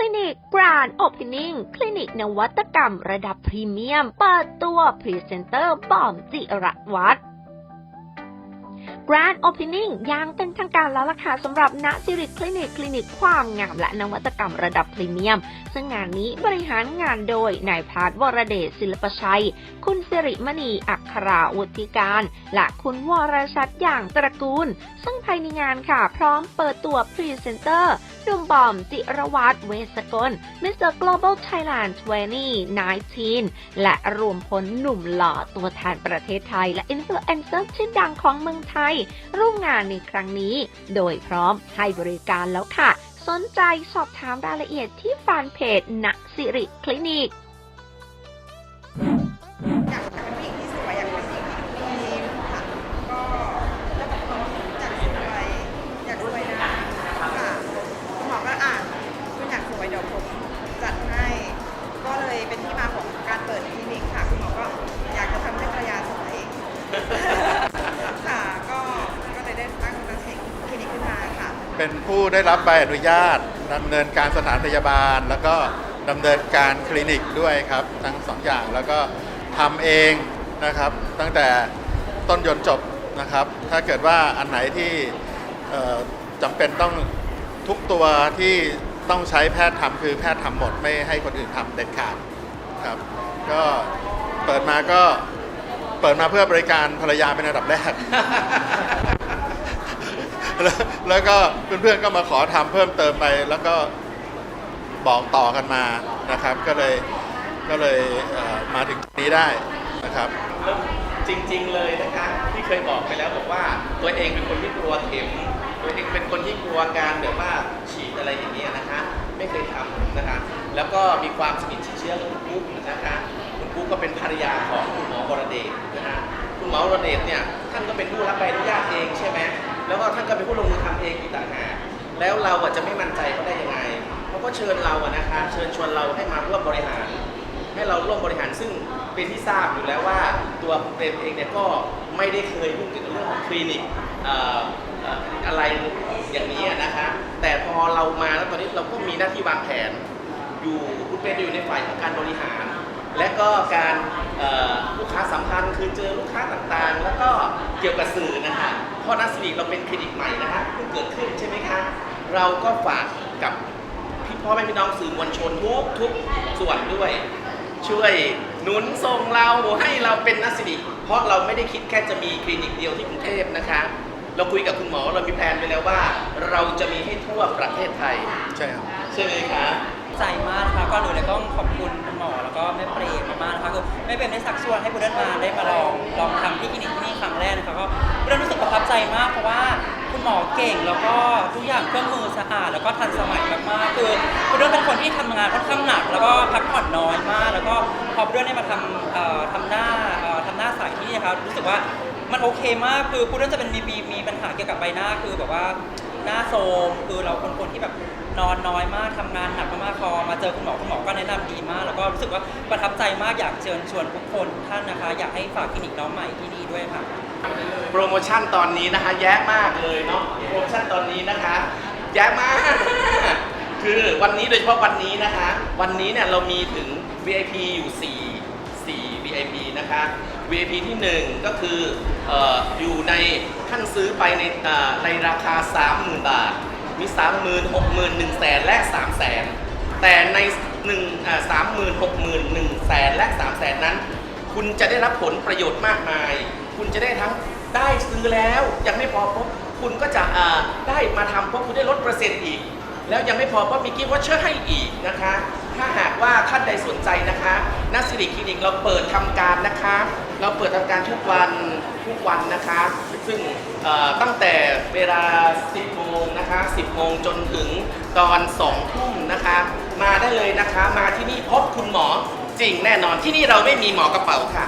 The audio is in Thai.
คลินิกกรานโอบทินิ่ง คลินิกนวัตกรรมระดับพรีเมียม เปิดตัวพรีเซนเตอร์บอมจิระวัตร Grand Opening ยังเป็นทางการแล้วล่ะค่ะสำหรับณสิริคลินิกคลินิกความงามและนวัตกรรมระดับพรีเมียม ซึ่งงานนี้บริหารงานโดยนายพาร์ทวรเดชศิลปชัย คุณสิริมณีอัคราวุฒิการ และคุณวรชัดอย่างตระกูล ซึ่งภายในงานค่ะ พร้อมเปิดตัวพรีเซนเตอร์หนุ่มบอมจิรวัตรเวสกล Mr. Global Thailand 2019 และรวมพลหนุ่มหล่อตัวแทนประเทศไทย และอินฟลูเอนเซอร์ชื่อดังของเมืองไทยร่วมงานในครั้งนี้ โดยพร้อมให้บริการแล้วค่ะ สนใจสอบถามรายละเอียดที่แฟนเพจณสิริคลินิก เป็นผู้ได้รับใบอนุญาตดำเนินการสถานพยาบาล แล้วก็ดำเนินการคลินิกด้วยครับ ทั้งสองอย่างแล้วก็ทำเองนะครับ ตั้งแต่ต้นยนต์จบนะครับ ถ้าเกิดว่าอันไหนที่จำเป็นต้องทุกตัวที่ต้องใช้แพทย์ทำคือแพทย์ทำหมดไม่ให้คนอื่นทำเด็ดขาดครับ ก็เปิดมาก็เปิดมาเพื่อบริการภรรยาเป็นอันดับแรก แล้วแล้วก็เพื่อนๆก็มาขอทำเพิ่มเติมไป แล้วก็บอกต่อกันมานะครับ ก็เลยก็เลยเอ่อมาถึงจุดนี้ได้นะครับ แล้วจริง ๆ เลยนะคะที่เคยบอกไปแล้วบอกว่าตัวเองเป็นคนที่กลัวเข็ม ตัวเองเป็นคนที่กลัวการแบบว่าฉีดอะไรอย่างเงี้ยนะคะ ไม่เคยทำนะคะ แล้วก็มีความสนิทชิดเชื้อกับคุณปุ๊กนะคะคุณปุ๊กก็เป็นภรรยาของคุณหมอวรเดชนะคะคุณหมอวรเดชเนี่ยท่านก็เป็นผู้รับใบอนุญาตเองใช่ไหม แล้วก็ท่านก็เป็นผู้ลงมือทำเองอีกต่างหากแล้วเราอะจะไม่มั่นใจเขาได้ยังไงเขาก็เชิญเราอะนะคะเชิญชวนเราให้มาร่วมบริหาร ให้เราร่วมบริหารซึ่งเป็นที่ทราบอยู่แล้วว่าตัวคุณเปรมเองเนี่ยก็ไม่ได้เคยยุ่งเกี่ยวกับเรื่องของคลินิกเอ่อเอ่ออะไรอย่างนี้นะคะ แต่พอเรามาแล้วตอนนี้เราก็มีหน้าที่วางแผน อยู่คุณเปรมจะอยู่ในฝ่ายของการบริหาร และก็การเอ่อลูกค้าสัมพันธ์คือเจอลูกค้าต่างๆ แล้วก็เกี่ยวกับสื่อนะคะ ราะนัสสิริเราเป็นคลินิกใหม่นะคะเพิ่งเกิดขึ้นใช่ไหมคะเราก็ฝากกับพี่พ่อแม่พี่น้องสื่อมวลชนทุกทุกส่วนด้วย ช่วยหนุนส่งเราให้เราเป็นนักสิริเพราะเราไม่ได้คิดแค่จะมีคลินิกเดียวที่กรุงเทพนะคะ เราคุยกับคุณหมอเรามีแผนไปแล้วว่า เราจะมีให้ทั่วประเทศไทยใช่ครับใช่ไหมคะใจมากนะคะก่อนอื่นเลยต้องขอบคุณคุณหมอแล้วก็แม่เปรมมากๆนะคะคือแม่เปรมได้สักชวนให้บุญเดินมาได้มาลองลองทำที่คลินิกที่ เดินรู้สึกประทับใจมากเพราะว่าคุณหมอเก่งแล้วก็ทุกอย่างเครื่องมือสะอาดแล้วก็ทันสมัยมากๆคือบุญเดินเป็นคนที่ทำงานค่อนข้างหนัก แล้วก็พักผ่อนน้อยมาก แล้วก็พอบุญเดินได้มาทำเอ่อทำหน้าเอ่อทำหน้าใสที่นี่นะคะรู้สึกว่ามันโอเคมากคือบุญเดินจะเป็นมีมีมีปัญหาเกี่ยวกับใบหน้าคือแบบว่าหน้าโทรมคือเราเป็นคนที่แบบนอนน้อยมากทำงานหนักมากๆ เจอคุณหมอคุณหมอก็แนะนำดีมาก แล้วก็รู้สึกว่าประทับใจมากอยากเชิญชวนทุกคนทุกท่านนะคะ อยากให้ฝากคลินิกน้องใหม่ที่นี่ด้วยค่ะ โปรโมชั่นตอนนี้นะคะแย่มากเลยเนาะโปรโมชั่นตอนนี้นะคะ แย่มาก คือวันนี้โดยเฉพาะวันนี้นะคะ วันนี้เนี่ยเรามีถึง VIP อยู่ 4 4 VIP นะคะ VIP ที่ 1 ก็คือเอออยู่ในท่านซื้อไปในเอ่อในราคา 30,000 บาท มี 30,000 60,000 1 0 0 0 0 0 และ 3 0 0 0 0 แต่ใน1อ่งสามหมื่นหกหมื่นหนึ่งแสนและสามแสนนั้น คุณจะได้รับผลประโยชน์มากมาย คุณจะได้ทั้งได้ซื้อแล้วยังไม่พอปุ๊บคุณก็จะได้มาทำเพราะคุณได้ลดเปอร์เซ็นต์อีก แล้วยังไม่พอเพราะมีกิฟต์วอชเชอร์ให้อีกนะคะ ถ้าหากว่าท่านใดสนใจนะคะ นักสิริคลินิกเราเปิดทำการนะคะ เราเปิดทำการทุกวันทุกวันนะคะ ซึ่งตั้งแต่เวลา 10 โมงนะคะ 10 โมงจนถึงตอน 2 ทุ่มนะคะ มาได้เลยนะคะ มาที่นี่พบคุณหมอจริงแน่นอนที่นี่เราไม่มีหมอกระเป๋าค่ะ